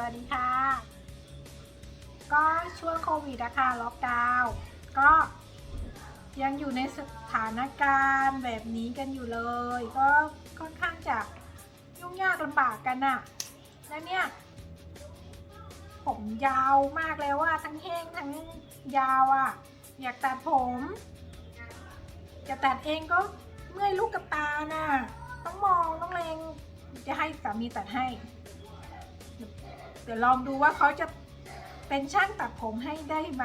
วัสดีค่ะ ก็ช่วงโควิดอะค่ะล็อกดาวน์ก็ยังอยู่ในสถานการณ์แบบนี้กันอยู่เลย ก็ค่อนข้างจะยุ่งยากลำบากกันอะแล้วเนี่ย ผมยาวมากแล้วว่าทั้งแห้งทั้งยาวอะอยากตัดผมจะตัดเองก็เมื่อยลูกกับตาน่ะต้องมองต้องเลงจะให้สามีตัดให้ เดี๋ยวลองดูว่าเขาจะเป็นช่างตัดผมให้ได้ไหม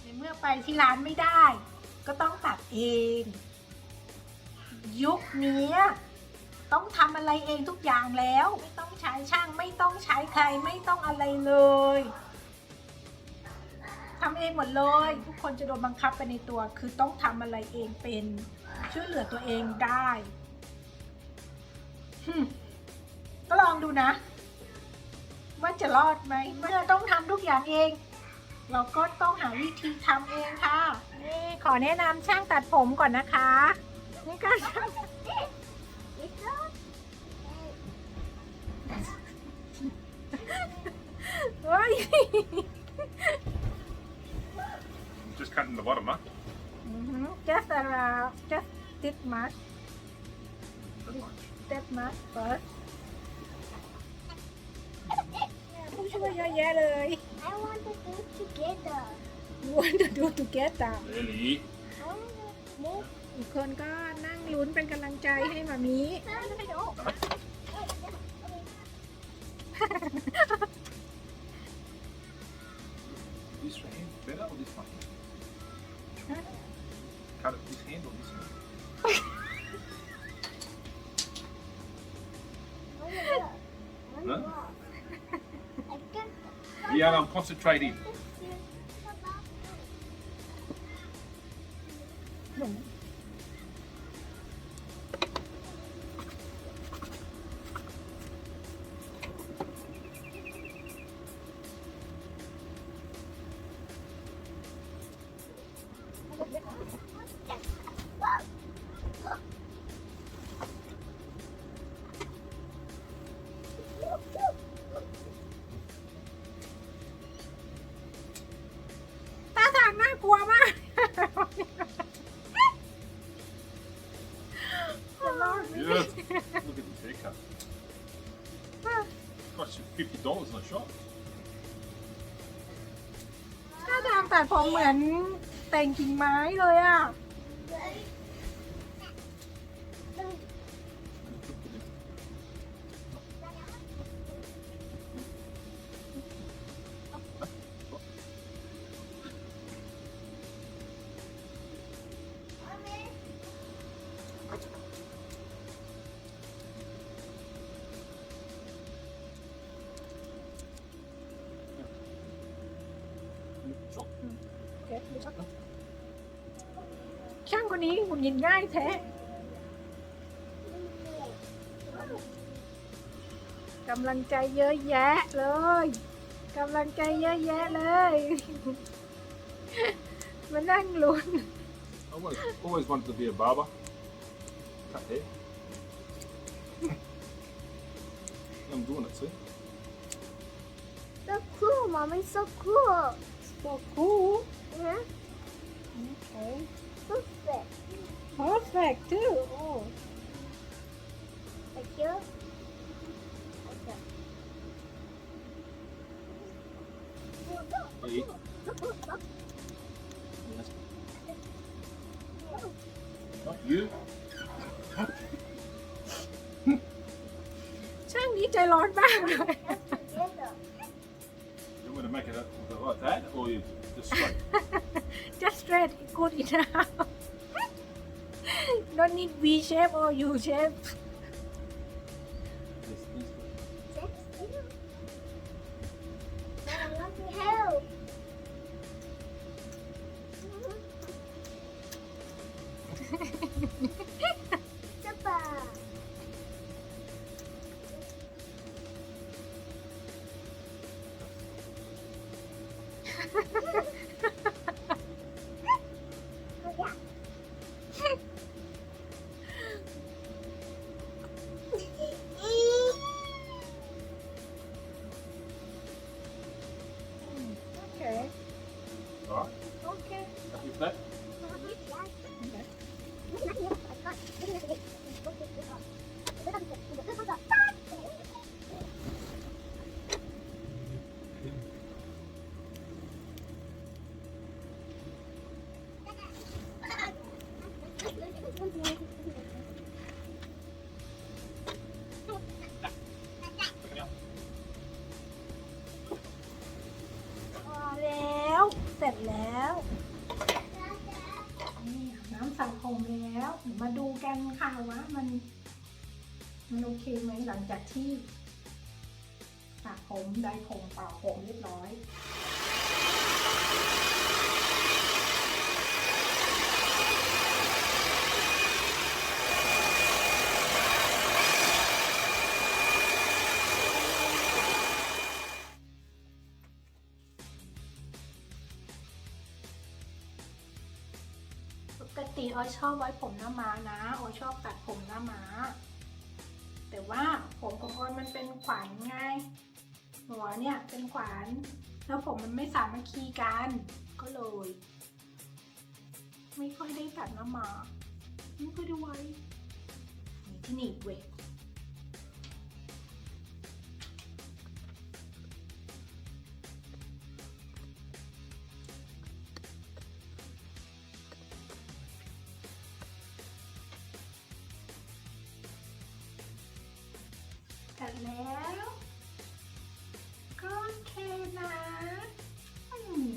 ในเมื่อไปที่ร้านไม่ได้ ก็ต้องตัดเอง ยุคนี้ต้องทำอะไรเองทุกอย่างแล้ว ไม่ต้องใช้ช่างไม่ต้องใช้ใครไม่ต้องอะไรเลยทำเองหมดเลย ทุกคนจะโดนบังคับไปในตัว คือต้องทำอะไรเองเป็นช่วยเหลือตัวเองได้ก็ลองดูนะ ว่าจะรอดไหมเมื่อต้องทำทุกอย่างเอง เราก็ต้องหาวิธีทำเองค่ะ นี่ขอแนะนำช่างตัดผมก่อนนะคะ นี่ก็ช่างเฮ้ย Just cutting the bottom, huh? Mhm. just around just this much That much. that much first ช่วยเยอะแยะเลย I want to do together. You want to do together Really? I want to make อีกคนก็นั่งลุ้นเป็นกำลังใจให้มามี This hand better or this one? Huh? Cut it this hand or this hand? Huh? Yeah, I'm concentrating. กลัวมากจะรอดไหม Yes. Look at this haircut. Cost you fifty dollars in a shop. ถ้าทางตัดผมเหมือนแต่งกิ่งไม้เลยอะ ช่างคนนี้หงุดหงิดง่ายแท้ กำลังใจเยอะแยะเลย กำลังใจเยอะแยะเลย มานั่งลุ้น I always, always wanted to be a barber. Cut hair. I'm doing it, see? So cool, mom. It's so cool. so cool Yeah. okay Perfect. perfect too oh Like you. Okay. Hey. Yes. Not you. ช่างนี้ใจร้อนมากเลย just straight? just straight good enough don't need V shape or U shape but น้ำใส่ผมแล้วเดี๋ยวมาดูกันค่ะว่ามันมันโอเคไหมหลังจากที่สระผมได้ผมเป่าผมเรียบร้อย ออยชอบไว้ผมหน้าม้านะออยชอบตัดผมหน้าม้า แต่ว่าผมของออยมันเป็นขวานไงหัวเนี่ยเป็นขวาน แล้วผมมันไม่สามารถคีกัน ก็เลย ไม่ค่อยได้ตัดหน้าม้าไม่ค่อยได้ไว้ที่หนีบเว้ย แล้วก็โอเคนะอืม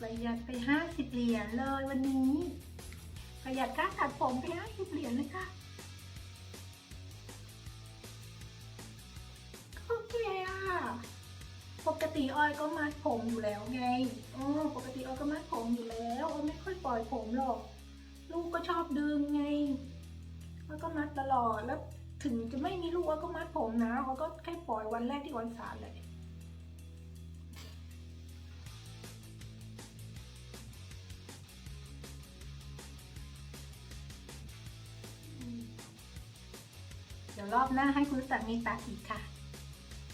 ประหยัดไปห้าสิบเหรียญเลยวันนี้ ประหยัดค่าตัดผมไปห้าสิบเหรียญเลยค่ะ ติอ้อยก็มัดผมอยู่แล้วไงอ๋อปกติอ้อยก็มัดผมอยู่แล้วอ้อยไม่ค่อยปล่อยผมหรอก ลูกก็ชอบดึงไงแล้วก็มัดตลอด แล้วถึงจะไม่มีลูกอ้อยก็มัดผมนะออยก็แค่ปล่อยวันแรกที่วันศาลเลยเดี๋ยวรอบหน้าให้คุณสามีตัดอีกค่ะ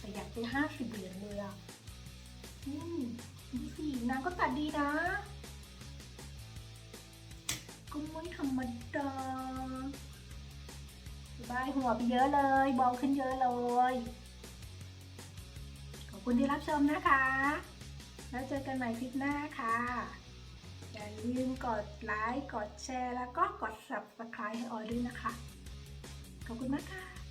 ประหยัดไปห้าสิบเหรียญเลยอะ อืมดูสินางก็ตัดดีนะ ก็ไม่ธรรมดาบายหัวไปเยอะเลยเบาขึ้นเยอะเลย ขอบคุณที่รับชมนะคะ แล้วเจอกันใหม่คลิปหน้าค่ะ อย่าลืมกดไลค์ กดแชร์ แล้วก็กด subscribe ให้ออยด้วยนะคะ ขอบคุณมากค่ะ